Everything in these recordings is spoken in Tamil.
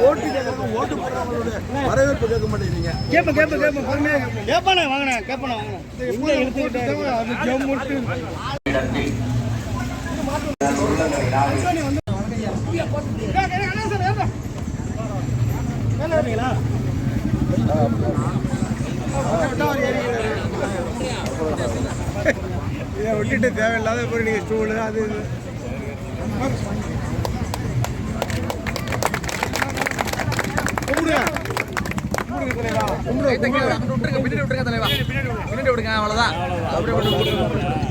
ஓட்டு இல்லையா? ஓட்டு அண்ணா, வரவேற்பு கேட்க மாட்டேங்கிறீங்க கேப்ப கேப்ப கேப்ப பொறுமையா கேப்பானே கேப்பானே அது இதை விட்டுட்டு தேவையில்லாத போய் நீங்கள் ஸ்டூலு அது இது விட்டுருங்க பின்னாடி விட்டுருங்க தலைவா பின்னாடி விடுங்க அவ்வளவுதான் அப்படியே விட்டு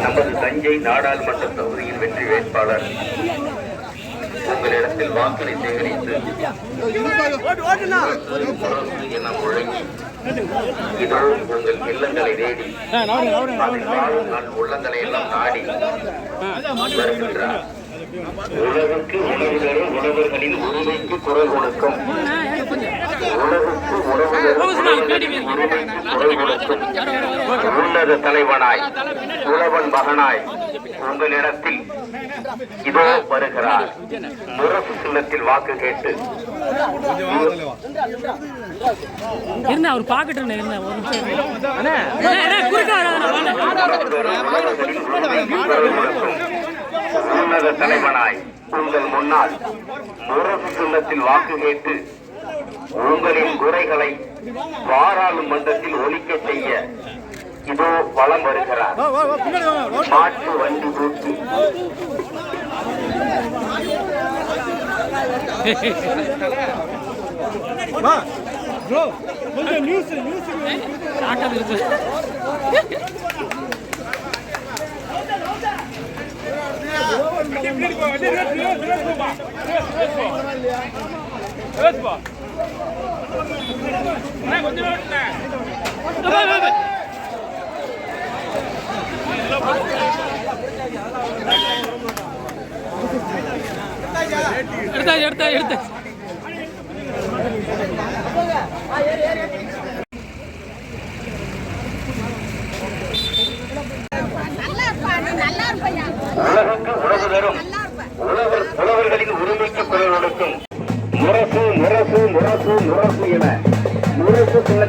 நமது தஞ்சை நாடாளுமன்ற தொகுதியின் வெற்றி வேட்பாளர் உங்களிடத்தில் வாக்களை சேகரித்து என முழங்கி இதோ உங்கள் இல்லங்களை தேடி நல் உள்ளங்களை எல்லாம் நாடி வருகின்றார் உலகுக்கு உணவு தரும் உணவர்களின் உரிமைக்கு குரல் கொடுக்கும் உலகுக்கு உணவு தரும் உரிமைக்கு குரல் கொடுக்கும் உன்னத தலைவனாய் உழவன் மகனாய் உங்களிடத்தில் இதோ வருகிறார். முரசு சின்னத்தில் வாக்கு கேட்டு. இருந்த அவர் பாக்கட்டு. உன்னத தலைவனாய் உங்கள் முன்னால் முரசு சின்னத்தில் வாக்கு கேட்டு உங்களின் குறைகளை பாராளுமன்றத்தில் ஒலிக்க செய்ய இதோ வலம் வருகிறார். மாட்டு வண்டி பூட்டி ப்ரோ கொஞ்சம் உணவு தரும். உழவர் உழவர்களின் உரிமைக்கு குரல் கொடுக்கும். முரசு முரசு முரசு முரசு என முரசு சில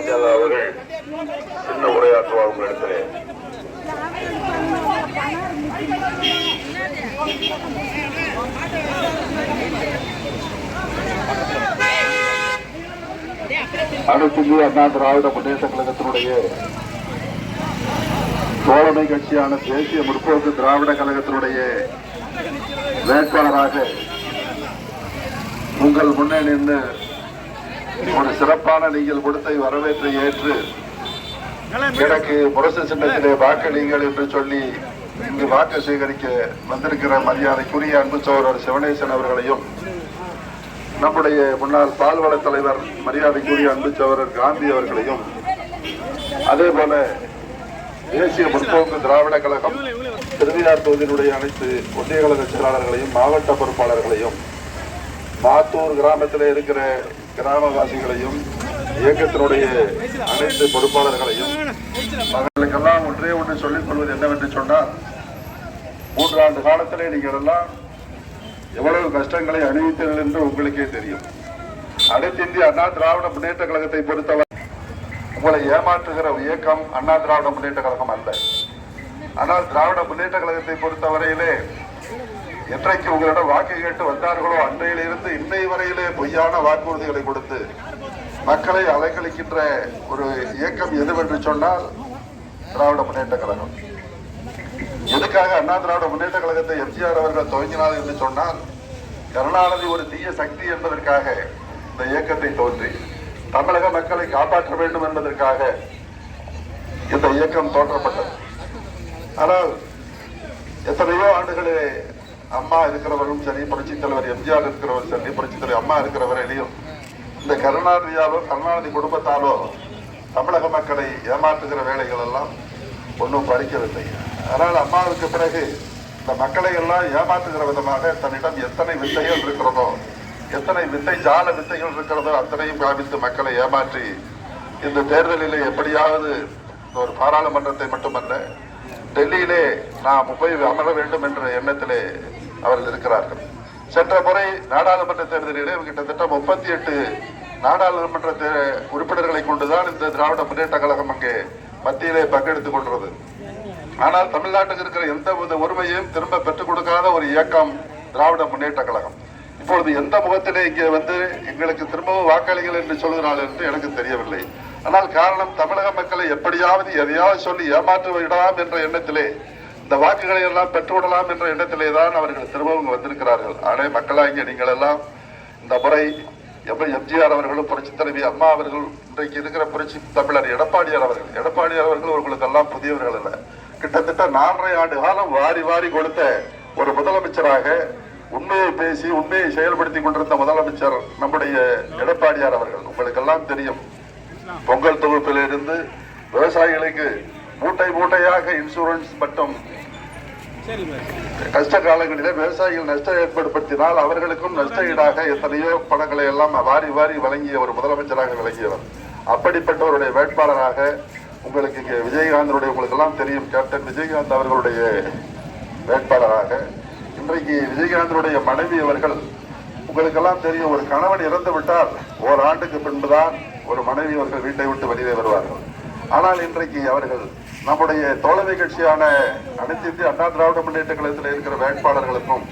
மாவட்ட அவர்கள் சின்ன உரையாற்றுவார் உங்களிடத்திலே அனைத்து இந்திய அண்ணா திராவிட முன்னேற்ற கழகத்தினுடைய தோழமை கட்சியான தேசிய முற்போக்கு திராவிட கழகத்தினுடைய வேட்பாளராக உங்கள் முன்னே நின்று ஒரு சிறப்பான நீங்கள் கொடுத்த வரவேற்பை ஏற்று எனக்கு முரசு சின்னத்திலே வாக்களிங்கள் என்று சொல்லி இங்கு வாக்கு சேகரிக்க வந்திருக்கிற மரியாதைக்குரிய அன்பு சோழர் சிவனேசன் அவர்களையும் நம்முடைய முன்னாள் பால்வள தலைவர் மரியாதைக்குரிய அன்பு சோழர் காந்தி அவர்களையும் அதே போல தேசிய முற்போக்கு திராவிட கழகம் திருவிழார் தொகுதியினுடைய அனைத்து ஒன்றிய கழக செயலாளர்களையும் மாவட்ட பொறுப்பாளர்களையும் மாத்தூர் கிராமத்தில் இருக்கிற கிராமவாசிகளையும் இயக்கத்தினுடைய அனைத்து பொறுப்பாளர்களையும் மகளுக்கெல்லாம் ஒன்றே ஒன்று சொல்லிக் கொள்வது என்னவென்று சொன்னால் மூன்றாண்டு காலத்திலே நீங்கள் எல்லாம் எவ்வளவு கஷ்டங்களை அணிவித்தீர்கள் என்று உங்களுக்கே தெரியும். அனைத்து இந்திய அண்ணா திராவிட முன்னேற்ற கழகத்தை பொறுத்தவரை உங்களை ஏமாற்றுகிற இயக்கம் அண்ணா திராவிட முன்னேற்ற கழகம் அல்ல. ஆனால் திராவிட முன்னேற்ற கழகத்தை பொறுத்தவரையிலே என்றைக்கு உங்களிடம் வாக்கு கேட்டு வந்தார்களோ அன்றையிலிருந்து இன்னை வரையிலே பொய்யான வாக்குறுதிகளை கொடுத்து மக்களை அலைக்கழிக்கின்ற ஒரு இயக்கம் எதுவென்று சொன்னால் திராவிட முன்னேற்ற கழகம். எதுக்காக அண்ணா திராவிட முன்னேற்ற கழகத்தை எம்ஜிஆர் அவர்கள் துவங்கினார் என்று சொன்னால் கருணாநிதி ஒரு தீய சக்தி என்பதற்காக இந்த இயக்கத்தை தோன்றி தமிழக மக்களை காப்பாற்ற வேண்டும் என்பதற்காக இந்த இயக்கம் தோன்றப்பட்டது ஆனால் எத்தனையோ ஆண்டுகளே அம்மா இருக்கிறவரும் சரி புரட்சி தலைவர் எம்ஜிஆர் இருக்கிறவர் சரி புரட்சி தலைவர் அம்மா இருக்கிற இந்த கருணாநிதியாலோ கருணாநிதி குடும்பத்தாலோ தமிழக மக்களை ஏமாற்றுகிற வேலைகள் எல்லாம் ஒன்றும் பறிக்கவில்லை. அதனால் அம்மாவுக்கு பிறகு இந்த மக்களை எல்லாம் ஏமாற்றுகிற விதமாக தன்னிடம் எத்தனை வித்தைகள் இருக்கிறதோ எத்தனை வித்தை ஜால வித்தைகள் இருக்கிறதோ அத்தனையும் காமித்து மக்களை ஏமாற்றி இந்த தேர்தலில் எப்படியாவது ஒரு பாராளுமன்றத்தை மட்டுமல்ல டெல்லியிலே நாம் போய் அமர வேண்டும் என்ற எண்ணத்திலே அவர்கள் இருக்கிறார்கள். சென்ற முறை நாடாளுமன்ற தேர்தலிலே கிட்டத்தட்ட முப்பத்தி எட்டு நாடாளுமன்ற தே- உறுப்பினர்களை கொண்டுதான் இந்த திராவிட முன்னேற்ற கழகம் அங்கே மத்தியிலே பங்கெடுத்துக் கொண்டது ஆனால் தமிழ்நாட்டுக்கு இருக்கிற எந்த வித உரிமையையும் திரும்ப பெற்றுக் கொடுக்காத ஒரு இயக்கம் திராவிட முன்னேற்ற கழகம். இப்பொழுது எந்த முகத்திலே இங்கே வந்து எங்களுக்கு திரும்பவும் வாக்களிகள் என்று சொல்கிறார்கள் என்று எனக்கு தெரியவில்லை. ஆனால் காரணம் தமிழக மக்களை எப்படியாவது எதையாவது சொல்லி ஏமாற்றி விடலாம் என்ற எண்ணத்திலே இந்த வாக்குகளை எல்லாம் பெற்றுவிடலாம் என்ற எண்ணத்திலே தான் அவர்கள் திரும்பவும் வந்திருக்கிறார்கள். ஆனால் மக்களாகிய நீங்கள் எல்லாம் இந்த முறை எப்படி எம்ஜிஆர் அவர்களும் புரட்சி தலைவி அம்மா அவர்கள் இன்றைக்கு இருக்கிற புரட்சி தமிழர் எடப்பாடியார் அவர்கள் எடப்பாடியார் அவர்கள் உங்களுக்கெல்லாம் புதியவர்கள் அல்ல. கிட்டத்தட்ட நாலரை ஆண்டு காலம் வாரி வாரி கொடுத்த ஒரு முதலமைச்சராக உண்மையை பேசி உண்மையை செயல்படுத்தி கொண்டிருந்த முதலமைச்சர் நம்முடைய எடப்பாடியார் அவர்கள் உங்களுக்கெல்லாம் தெரியும். பொங்கல் தொகுப்பிலிருந்து விவசாயிகளுக்கு மூட்டை மூட்டையாக இன்சூரன்ஸ் மற்றும் கஷ்ட காலங்களிலே விவசாயிகள் நஷ்டம் ஏற்படுத்தினால் அவர்களுக்கும் நஷ்ட ஈடாக எத்தனையோ பணங்களை எல்லாம் வாரி வாரி வழங்கிய ஒரு முதலமைச்சராக விளங்கியவர். அப்படிப்பட்டவருடைய வேட்பாளராக உங்களுக்கு இங்கே விஜயகாந்தனுடைய உங்களுக்கு எல்லாம் தெரியும் கேப்டன் விஜயகாந்த் அவர்களுடைய வேட்பாளராக இன்றைக்கு விஜயகாந்தனுடைய மனைவி அவர்கள் உங்களுக்கெல்லாம் தெரியும் ஒரு கணவன் இறந்து விட்டால் ஓராண்டுக்கு பின்புதான் ஒரு மனைவி அவர்கள் வீட்டை விட்டு வெளியே வருவார்கள். ஆனால் இன்றைக்கு அவர்கள் நம்முடைய தோழமை கட்சியான அனைத்து இந்திய அண்ணா திராவிட முன்னேற்ற கழகத்தில் இருக்கிற வேட்பாளர்களுக்கும்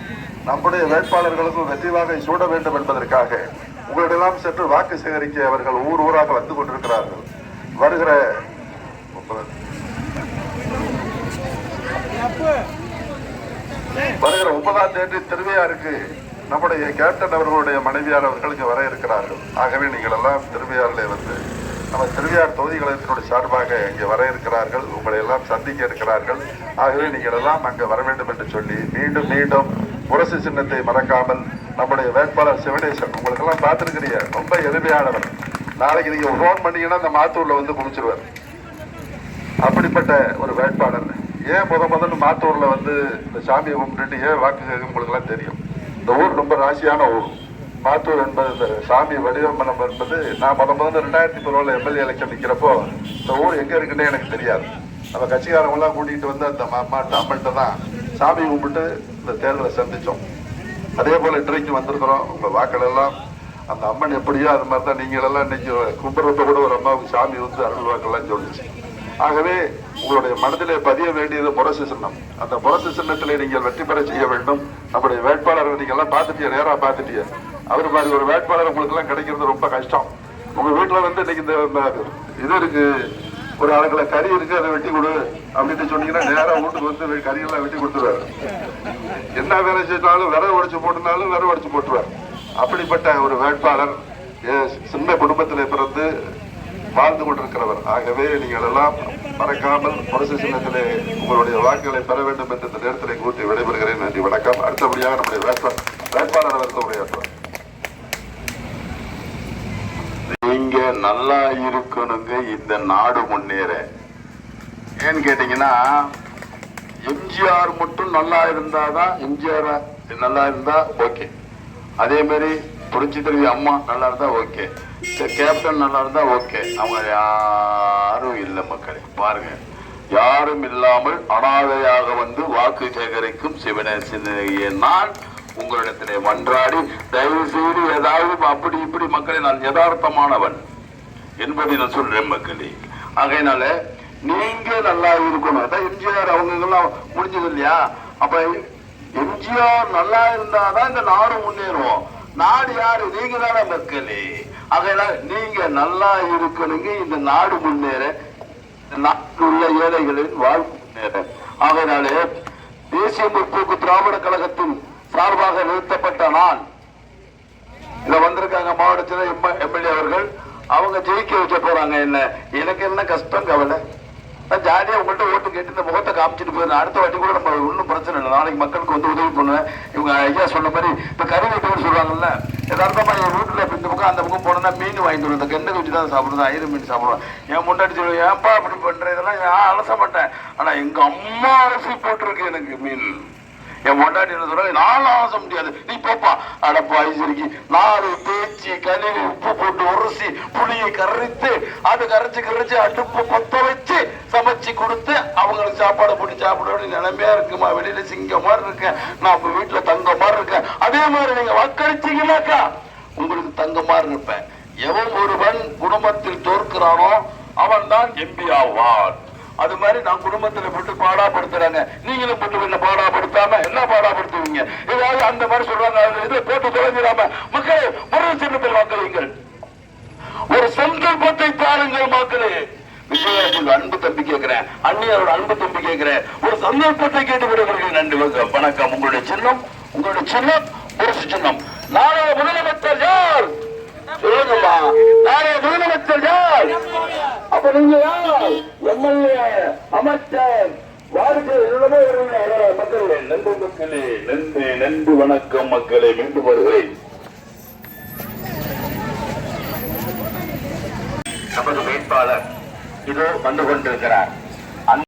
நம்முடைய வேட்பாளர்களுக்கும் வெற்றி வாகை சூட வேண்டும் என்பதற்காக உங்களிடெல்லாம் சென்று வாக்கு சேகரிக்க அவர்கள் ஊர் ஊராக வந்து கொண்டிருக்கிறார்கள். வருகிற வருகிற ஒன்பதாம் தேதி திருவையாருக்கு நம்முடைய கேப்டன் அவர்களுடைய மனைவியார் அவர்கள் இங்கே வர இருக்கிறார்கள். ஆகவே நீங்கள் எல்லாம் திருவையாரிலே வந்து நம்ம திருவையார் தொகுதி கழகத்தினுடைய சார்பாக இங்கே வர இருக்கிறார்கள். உங்களை எல்லாம் சந்திக்க இருக்கிறார்கள். ஆகவே நீங்கள் எல்லாம் அங்கே வர வேண்டும் என்று சொல்லி மீண்டும் மீண்டும் முரசு சின்னத்தை மறக்காமல் நம்முடைய வேட்பாளர் சிவனேசன் உங்களுக்கெல்லாம் பார்த்துருக்கிறீங்க ரொம்ப எளிமையானவர். நாளைக்கு நீங்கள் ஃபோன் பண்ணீங்கன்னா அந்த மாத்தூரில் வந்து குமிச்சிருவார் அப்படிப்பட்ட ஒரு வேட்பாளர். ஏன் முத முதல்ல மாத்தூர்ல வந்து இந்த சாமியை கும்பிட்டுட்டு ஏன் வாக்கு கேட்க தெரியும்? இந்த ஊர் ரொம்ப ராசியான ஊர். மாத்தூர் என்பது இந்த சாமி வடிவமனம் என்பது நான் முத முதல்ல ரெண்டாயிரத்தி பதினொழுல எம்எல்ஏ எலெக்ஷன் நிற்கிறப்போ இந்த ஊர் எங்க இருக்குன்னே எனக்கு தெரியாது. நம்ம கட்சிக்காரங்கெல்லாம் கூட்டிகிட்டு வந்து அந்த அம்மாட்ட அம்மன்ட்ட தான் சாமி கும்பிட்டு இந்த தேர்தலை சந்தித்தோம் அதே போல் இன்றைக்கு வந்திருக்கிறோம். உங்கள் வாக்கள் எல்லாம் அந்த அம்மன் எப்படியோ அது மாதிரி தான் நீங்களெல்லாம் இன்னைக்கு கும்பிட்றப்ப கூட ஒரு அம்மாவுக்கு சாமி வந்து அருள் வாக்கெல்லாம் சொல்லிச்சு. ஆகவே உங்களுடைய மனதிலே பதிய வேண்டியது முரசு சின்னம். அந்த முரசு சின்னத்திலே நீங்கள் வெற்றி பெற செய்ய வேண்டும். நம்முடைய வேட்பாளரை நீங்க எல்லாம் பார்த்துட்டிய நேரா பார்த்துட்டீங்க அவர் மாதிரி ஒரு வேட்பாளர் உங்களுக்கு எல்லாம் கிடைக்கிறது ரொம்ப கஷ்டம். உங்க வீட்டுல வந்து இன்னைக்கு இந்த இது இருக்கு. ஒரு அரை கறி இருக்கு அதை வெட்டி கொடு அப்படின்னு சொன்னீங்கன்னா நேரா வீட்டுக்கு வந்து கறியெல்லாம் வெட்டி கொடுத்துருவாரு. என்ன வேலை செஞ்சாலும் விரவு உடைச்சு போட்டுனாலும் விரவு உடைச்சு போட்டுருவார். அப்படிப்பட்ட ஒரு வேட்பாளர் சின்ன குடும்பத்தில் பிறந்து வாழ்ந்து கொண்டிருக்கிறவர். ஆகவே நீங்கள் எல்லாம் மறக்காமல் முரசு சின்னத்திலே உங்களுடைய வாக்குகளை பெற வேண்டும் என்று இந்த நேரத்திலே கூட்டி விடைபெறுகிறேன். நன்றி வணக்கம். அடுத்தபடியாக நம்முடைய வேட்பாளர் வேட்பாளர் அவர்கள் உரையாற்றுவார் நீங்க நல்லா இருக்கணுங்க இந்த நாடு முன்னேற. ஏன்னு கேட்டீங்கன்னா எம்ஜிஆர் மட்டும் நல்லா இருந்தாதான் எம்ஜிஆர் நல்லா இருந்தா ஓகே. அதே மாதிரி புரட்சி தலைவி அம்மா நல்லா இருந்தா ஓகே. கேப்டன் நல்லா இருந்தா ஓகே. அவங்க யாரும் இல்லை மக்களே. பாருங்க. யாரும் இல்லாமல் அனாதையாக வந்து வாக்கு சேகரிக்கும் சிவனேசனையே நான் உங்களிடத்திலே மன்றாடி தயவு செய்து ஏதாவது அப்படி இப்படி மக்களை நான் யதார்த்தமானவன் என்பதை நான் சொல்றேன் மக்களே. ஆகையினால நீங்க நல்லா இருக்கணும். அதான் எம்ஜிஆர் அவங்க எல்லாம் முடிஞ்சது இல்லையா? அப்ப எம்ஜிஆர் நல்லா இருந்தாதான் இந்த நாடு முன்னேறுவோம் நாடு யாரு? நீங்க தானே மக்களே. ஆகையினால நீங்க நல்லா இருக்கணுங்க. இந்த நாடு முன்னேற இந்த நாட்டில் உள்ள ஏழைகளின் வாழ்வு முன்னேற. ஆகையினாலே தேசிய முற்போக்கு திராவிட கழகத்தின் சார்பாக நிறுத்தப்பட்ட நான் இங்க வந்திருக்காங்க மாவட்டத்தில் எம்எல்ஏ அவர்கள். அவங்க ஜெயிக்க வைக்க போறாங்க என்ன? எனக்கு என்ன கஷ்டம் கவலை? நான் ஜாலியாக உங்கள்கிட்ட ஓட்டு கேட்டு இந்த முகத்தை காமிச்சிட்டு போயிருந்தேன் அடுத்த வாட்டி கூட நம்ம ஒன்றும் பிரச்சனை இல்லை. நாளைக்கு மக்களுக்கு வந்து உதவி பண்ணுவேன். இவங்க ஐயா சொன்ன மாதிரி இப்ப கருவி வெட்டுன்னு சொல்றாங்கல்ல? யதார்த்தமா என் வீட்டுல இந்த பக்கம் அந்த பக்கம் போனோம்னா மீன் வாங்கிட்டு வருவேன் கெண்டை வச்சு தான் சாப்பிடுறது? ஐரு மீன் சாப்பிடுவேன். என் முன்னாடி சொல்லுவேன் ஏன்பா அப்படி பண்ற? இதெல்லாம் நான் அலச மாட்டேன். ஆனா எங்க அம்மா அலசி போட்டிருக்கு எனக்கு மீன். என் பொண்டாட்டி என்ன சொல்றாங்க? நானும் ஆச முடியாது. நீ போப்பா. அடப்பா ஐசரிக்கு நாலு தேய்ச்சி கழுவி உப்பு போட்டு உரசி புளியை கரைத்து அது கரைச்சு கரைச்சு அடுப்பு பத்த வச்சு சமைச்சு கொடுத்து அவங்களுக்கு சாப்பாடு போட்டு சாப்பிட வேண்டிய நிலைமையா இருக்குமா? வெளியில சிங்க மாதிரி இருக்கேன். நான் உங்க வீட்டுல தங்க மாதிரி இருக்கேன். அதே மாதிரி நீங்க வாக்களிச்சீங்கன்னாக்கா உங்களுக்கு தங்க மாதிரி இருப்பேன். எவன் ஒருவன் குடும்பத்தில் தோற்கிறானோ அவன் தான் எம்பி ஆவான். அது மாதிரி நான் குடும்பத்துல போட்டு பாடாப்படுத்துறாங்க. நீங்களும் போட்டு என்ன பாடாப்படுத்தாம? என்ன பாடாப்படுத்துவீங்க? ஏதாவது அந்த மாதிரி சொல்றாங்க. இதுல போட்டு தொலைஞ்சிடாம. மக்களே முறை சின்னத்தில் வாக்களியுங்கள். ஒரு சந்தர்ப்பத்தை பாருங்கள் மக்களே. விஷயம் அன்பு தம்பி கேட்கிறேன் சொல்லி அவரோட அன்பு தம்பி கேட்கிறேன் ஒரு சந்தர்ப்பத்தை கேட்டு விடுகிறேன் நன்றி வணக்கம். உங்களுடைய சின்னம் உங்களுடைய சின்னம் முரசு சின்னம். நாளைய முதலமைச்சர் யார்? சொல்லுங்கம்மா. நாளைய முதலமைச்சர் யார்? அப்ப நீங்க யார்? எம்எல்ஏ அமைச்சர் மக்களே. நன்றி மக்களே. நன்றி நன்றி. வணக்கம் மக்களே. மீண்டும் வருகிறேன். நமது வேட்பாளர் இதோ வந்து கொண்டிருக்கிறார்.